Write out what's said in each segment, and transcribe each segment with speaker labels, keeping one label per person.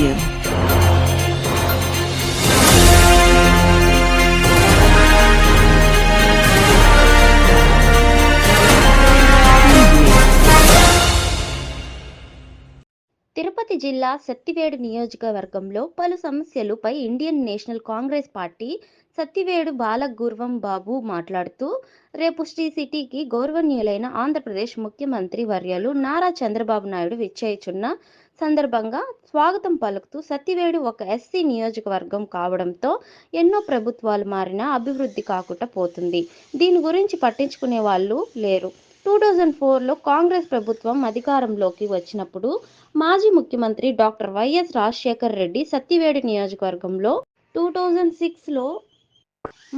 Speaker 1: Media.
Speaker 2: Tirupati జిల్లా సత్తివేడు నియోజకవర్గంలో పలు సమస్యలపై Indian National Congress party Satyavedu బాలగూర్వం Babu మాట్లాడుతూ రేపు శ్రీ సిటీకి గౌరవనీయులైన ఆంధ్రప్రదేశ్ ముఖ్యమంత్రి వర్యలు నారా చంద్రబాబు నాయుడు విచ్చేయుచున్న సందర్భంగా స్వాగతం పలుకుతూ సత్తివేడు ఒక ఎస్సీ నియోజకవర్గం కావడంతో ఎన్నో ప్రభుత్వాలు మారినా అభివృద్ధి కాకుండా పోతుంది. దీని గురించి పట్టించుకునే వాళ్ళు లేరు. టూ థౌజండ్ ఫోర్లో కాంగ్రెస్ ప్రభుత్వం అధికారంలోకి వచ్చినప్పుడు మాజీ ముఖ్యమంత్రి డాక్టర్ వైఎస్ రాజశేఖర్ రెడ్డి సత్తివేడు నియోజకవర్గంలో టూ థౌజండ్ సిక్స్లో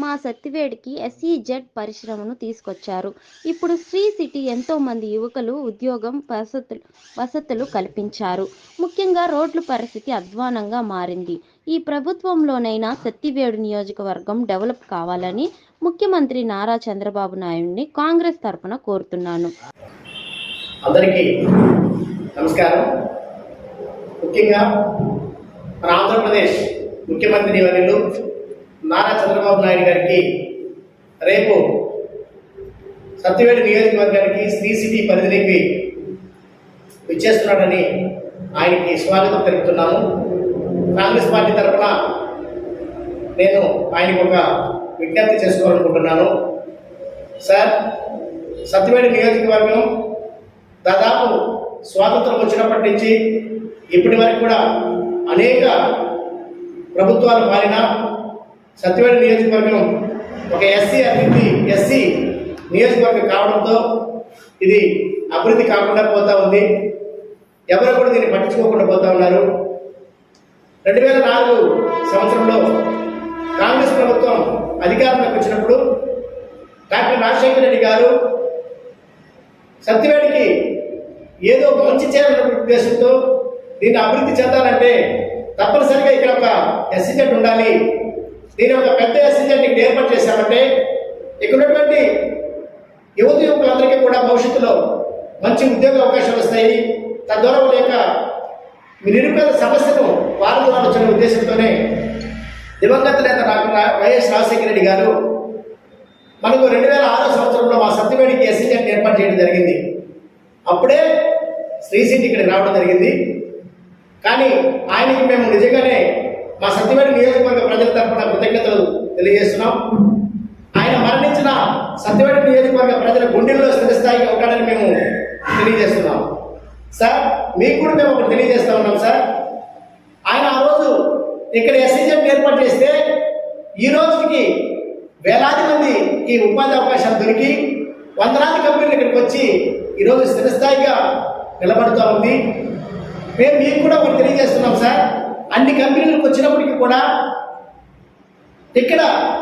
Speaker 2: మా సత్తివేడికి ఎస్ఈజెడ్ పరిశ్రమను తీసుకొచ్చారు. ఇప్పుడు శ్రీ సిటీ ఎంతో మంది యువకులు ఉద్యోగం వసతులు వసతులు కల్పించారు. ముఖ్యంగా రోడ్ల పరిస్థితి అధ్వానంగా మారింది. ఈ ప్రభుత్వంలోనైనా సత్తివేడు నియోజకవర్గం డెవలప్ కావాలని ముఖ్యమంత్రి నారా చంద్రబాబు నాయుడిని కాంగ్రెస్ తరఫున కోరుతున్నాను.
Speaker 3: అందరికీ నమస్కారం. ముఖ్యంగా మన ఆంధ్రప్రదేశ్ ముఖ్యమంత్రి వర్యులు నారా చంద్రబాబు నాయుడు గారికి రేపు సత్యవేడి నియోజకవర్గానికి శ్రీ సిటీ పరిధిలోకి విచ్చేస్తున్నాడని ఆయనకి స్వాగతం తెలుపుతున్నాము. కాంగ్రెస్ పార్టీ తరఫున నేను ఆయనకు ఒక విజ్ఞప్తి చేసుకోవాలనుకుంటున్నాను. సార్ సత్యవేడి నియోజకవర్గం దాదాపు స్వాతంత్రం వచ్చినప్పటి నుంచి ఇప్పటి వరకు కూడా అనేక ప్రభుత్వాలు మారినా సత్యవేడ నియోజకవర్గం ఒక ఎస్సీ అభివృద్ధి ఎస్సీ నియోజకవర్గం కావడంతో ఇది అభివృద్ధి కాకుండా పోతా ఉంది. ఎవరు కూడా దీన్ని పట్టించుకోకుండా పోతా ఉన్నారు. రెండు వేల నాలుగు సంవత్సరంలో కాంగ్రెస్ ప్రభుత్వం అధికారంలోకి వచ్చినప్పుడు డాక్టర్ రాజశేఖర రెడ్డి గారు సత్యవేడికి ఏదో మంచి చేయాలన్న ఉద్దేశంతో దీన్ని అభివృద్ధి చెందాలంటే తప్పనిసరిగా ఇక్కడ ఒక ఎస్సీ ఉండాలి. దీని ఒక పెద్ద ఎస్సీజెడ్ ఇక్కడ ఏర్పాటు చేశామంటే ఇక్కడ ఉన్నటువంటి యువత యువకులందరికీ కూడా భవిష్యత్తులో మంచి ఉద్యోగ అవకాశాలు వస్తాయి తద్వారా వాళ్ళ యొక్క నిరుపేద సమస్యను పాల్గొనాలనే ఉద్దేశంతోనే దివంగత నేత డాక్టర్ వైఎస్ రాజశేఖర రెడ్డి గారు మనకు రెండు వేల ఆరో సంవత్సరంలో మా సత్యవేడికి ఎస్సీజెడ్ ఏర్పాటు చేయడం జరిగింది. అప్పుడే శ్రీసీట్ ఇక్కడికి రావడం జరిగింది. కానీ ఆయనకి మేము నిజంగానే మా సత్యమైన నియోజకవర్గ ప్రజల తరఫున కృతజ్ఞతలు తెలియజేస్తున్నాం. ఆయన మరణించిన సత్యమైన నియోజకవర్గ ప్రజల గుండెల్లో స్థిరస్థాయిగా ఉంటాడని మేము తెలియజేస్తున్నాం. సార్ మీకు కూడా మేము ఒకటి తెలియజేస్తా ఉన్నాం సార్. ఆయన ఆ రోజు ఇక్కడ ఎస్సీజెఫ్ ఏర్పాటు చేస్తే ఈ రోజుకి వేలాది మందికి ఉపాధి అవకాశాలు దొరికి వందలాది కంపెనీలు ఇక్కడికి వచ్చి ఈరోజు స్థిరస్థాయిగా నిలబడుతూ ఉంది. మేము మీకు కూడా ఒకటి తెలియజేస్తున్నాం సార్. అన్ని కంపెనీలకు వచ్చినప్పటికీ కూడా ఇక్కడ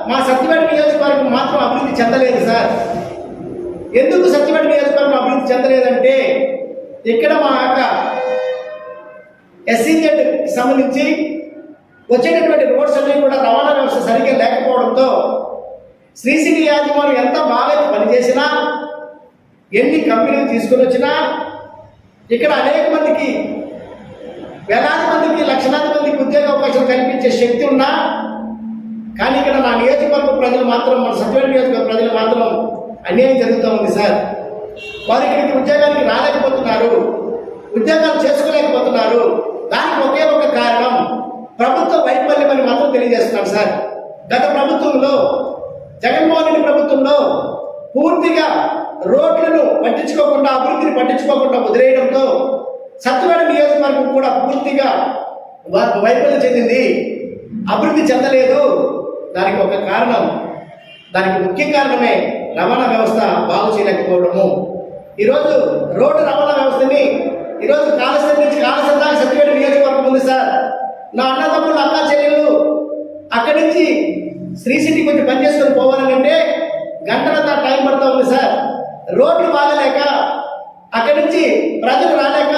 Speaker 3: మా సత్యపేట నియోజకవర్గం మాత్రం అభివృద్ధి చెందలేదు సార్. ఎందుకు సత్యపేట నియోజకవర్గం అభివృద్ధి చెందలేదంటే ఇక్కడ మా యొక్క ఎస్సీజెడ్ సంబంధించి వచ్చేటటువంటి రోడ్స్ అన్నీ కూడా రవాణా వ్యవస్థ సరిగ్గా లేకపోవడంతో శ్రీసిటీ యాజమాన్యం ఎంత బాగా పనిచేసినా ఎన్ని కంపెనీలు తీసుకుని వచ్చినా ఇక్కడ అనేక మందికి వేలాది మందికి లక్షలాది ఉద్యోగ అవకాశాలు కల్పించే శక్తి ఉన్నా కానీ ఇక్కడ నా నియోజకవర్గ ప్రజలు మాత్రం మన సచివాలయ నియోజకవర్గ ప్రజలు మాత్రం అన్యాయం జరుగుతూ ఉంది సార్. వారు ఇక్కడికి ఉద్యోగానికి రాలేకపోతున్నారు ఉద్యోగాలు చేసుకోలేకపోతున్నారు. దానికి ఒకే ఒక కారణం ప్రభుత్వ వైఫల్యం అని మాత్రం తెలియజేస్తున్నాను సార్. గత ప్రభుత్వంలో జగన్మోహన్ రెడ్డి ప్రభుత్వంలో పూర్తిగా రోడ్లను పట్టించుకోకుండా అభివృద్ధిని పట్టించుకోకుండా వదిలేయడంతో సత్యవాడ నియోజకవర్గం కూడా పూర్తిగా వా- వైఫల్యం చెందింది. అభివృద్ధి చెందలేదు. దానికి ఒక కారణం. దానికి ముఖ్య కారణమే రవాణా వ్యవస్థ బాగు చేయలేకపోవడము. ఈరోజు రోడ్డు రవాణా వ్యవస్థని ఈరోజు కాళేశ్వరం నుంచి కాళేశ్వరం దాకా సత్యవేడ నియోజకవర్గం ఉంది సార్. నా అన్నదమ్ములు అక్క చెల్లెళ్ళు అక్కడి నుంచి శ్రీ సిటీ కొంచెం పనిచేసుకొని పోవాలంటే గంటలంతా టైం పడుతూ ఉంది సార్. రోడ్లు బాగలేక అక్కడి నుంచి ప్రజలు రాలేక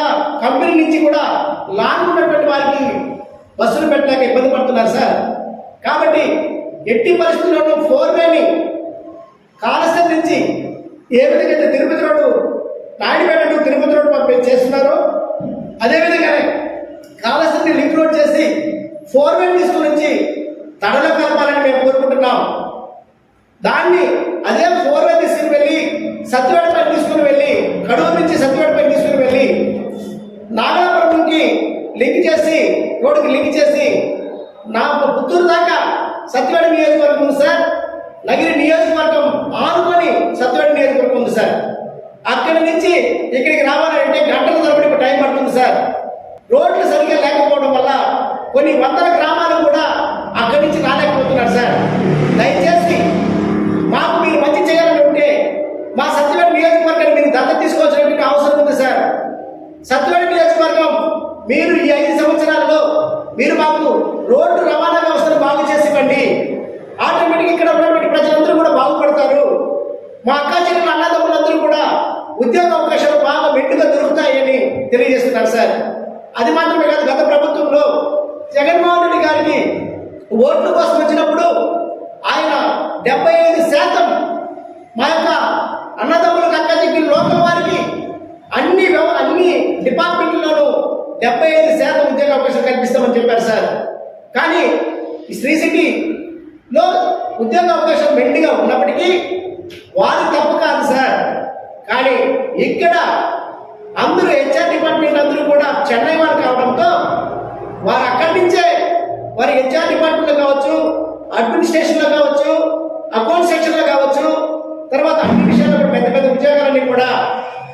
Speaker 3: కంపెనీ నుంచి కూడా లాంగ్ ఉన్నటువంటి వారికి బస్సులు పెట్టలేక ఇబ్బంది పడుతున్నారు సార్. కాబట్టి ఎట్టి పరిస్థితుల్లోనూ ఫోర్ వేని కాళేశ్వరం నుంచి ఏ విధంగా అయితే Tirupati road Naidupeta to Tirupati road పంపి చేస్తున్నారో అదేవిధంగా కాళేశ్వరం లింక్ రోడ్ ఫోర్ వేని తీసుకుని వచ్చి కలపాలని మేము కోరుకుంటున్నాం దాన్ని అదే ఫోర్ వే తీసుకుని వెళ్ళి సత్యవాడపై తీసుకుని వెళ్ళి కడూరు నుంచి సత్యవాడపై తీసుకుని వెళ్ళి నాగలాపురంకి లింక్ చేసి రోడ్డుకి లింక్ చేసి నా పుత్తూరు దాకా సత్యవాడ నియోజకవర్గం ఉంది సార్. నగిరి నియోజకవర్గం ఆనుకొని సత్యవాడ నియోజకవర్గం ఉంది సార్. అక్కడి నుంచి ఇక్కడికి రావాలంటే గంటల తరబడి టైం పడుతుంది సార్. రోడ్లు సరిగ్గా లేకపోవడం వల్ల కొన్ని వందల గ్రామాలు కూడా అక్కడి నుంచి రాలేకపోతున్నారు సార్. దయచేసి మాకు మీరు మంచి చేయాలని ఉంటే మా సత్యవాడ నియోజకవర్గాన్ని మీరు దత్త తీసుకోవాల్సినటువంటి అవసరం ఉంది సార్. సత్యవాడ నియోజకవర్గం మీరు ఈ ఐదు సంవత్సరాల్లో మీరు మాకు రోడ్డు రవాణా వ్యవస్థను బాగు చేసి ఇవ్వండి ఆటోమేటిక్ ఇక్కడ ఉన్నటువంటి ప్రజలందరూ కూడా బాగుపడతారు మా అక్క చెల్లెలు అన్నదమ్ములందరూ కూడా ఉద్యోగ అవకాశాలు బాగా మెండుగా దొరుకుతాయని తెలియజేస్తున్నారు సార్. అది మాత్రమే కాదు గత ప్రభుత్వంలో జగన్మోహన్ రెడ్డి గారికి ఓట్ల కోసం వచ్చినప్పుడు ఆయన డెబ్బై ఐదు శాతం మా యొక్క అన్నదమ్ములకు అక్క చెప్పిన లోకల్ వారికి అన్ని వ్యవ- అన్ని డిపార్ట్మెంట్లలోనూ డెబ్బై ఐదు శాతం ఉద్యోగ అవకాశం కల్పిస్తామని చెప్పారు సార్. కానీ ఈ శ్రీ సిటీలో ఉద్యోగ అవకాశం మెండుగా ఉన్నప్పటికీ వారు తప్పు కాదు సార్. కానీ ఇక్కడ అందరూ హెచ్ఆర్ డిపార్ట్మెంట్ అందరూ కూడా చెన్నై వారు కావడంతో వారు అక్కడి నుంచే వారి హెచ్ఆర్ డిపార్ట్మెంట్లో కావచ్చు అడ్మినిస్ట్రేషన్లో కావచ్చు అకౌంట్ సెక్షన్లో కావచ్చు తర్వాత అన్ని విషయాల్లో పెద్ద పెద్ద ఉద్యోగాలన్నీ కూడా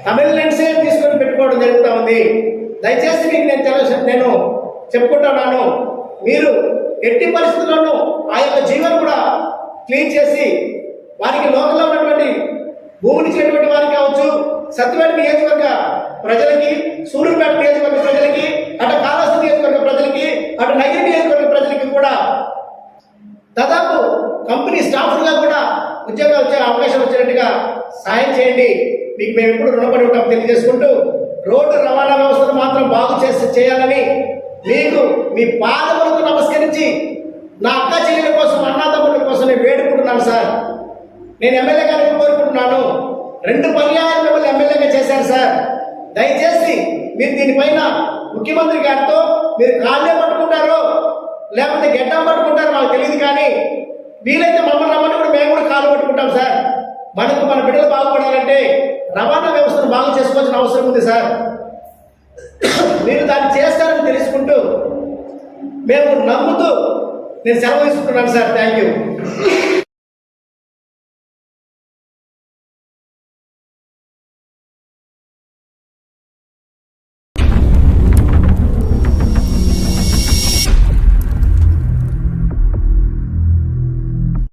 Speaker 3: తమిళనాడుసే తీసుకొని పెట్టుకోవడం జరుగుతూ ఉంది. దయచేసి మీకు నేను తెలుసు నేను చెప్పుకుంటున్నాను మీరు ఎట్టి పరిస్థితుల్లోనూ ఆ యొక్క జీవన కూడా క్లీన్ చేసి వారికి లోకల్లో ఉన్నటువంటి భూమిని ఇచ్చినటువంటి వారికి కావచ్చు సత్యవేడ నియోజకవర్గ ప్రజలకి సూర్యుపేట నియోజకవర్గ ప్రజలకి అటు కాళహస్తి నియోజకవర్గ ప్రజలకి అటు నగర నియోజకవర్గ ప్రజలకి కూడా దాదాపు కంపెనీ స్టాఫ్గా కూడా ఉద్యోగాలు వచ్చే అవకాశం వచ్చినట్టుగా సాయం చేయండి. మీకు మేము ఎప్పుడు రుణపడి ఉంటాం తెలియజేసుకుంటూ రోడ్డు రవాణా వ్యవస్థను మాత్రం బాగు చేసి చేయాలని మీకు మీ పాదములకు నమస్కరించి నా అక్క చెల్లెల కోసం అన్నదమ్ముల కోసం నేను వేడుకుంటున్నాను సార్. నేను ఎమ్మెల్యే గారు కోరుకుంటున్నాను రెండు పర్యాయాలు మిమ్మల్ని ఎమ్మెల్యేగా చేశారు సార్. దయచేసి మీరు దీనిపైన ముఖ్యమంత్రి గారితో మీరు కాళ్ళే పట్టుకుంటారో లేకపోతే గెడ్డం పట్టుకుంటారో మాకు తెలియదు కానీ వీలైతే మమ్మల్ని రమ్మని కూడా మేము కూడా కాళ్ళు పట్టుకుంటాం సార్. మనకు మన బిడ్డలు బాగుపడాలంటే రవాణా వ్యవస్థను బాగు చేసుకోవాల్సిన అవసరం ఉంది సార్. మీరు దాన్ని చేస్తారని తెలుసుకుంటూ మేము నమ్ముతూ నేను సెలవు తీసుకుంటున్నాను సార్. Thank you.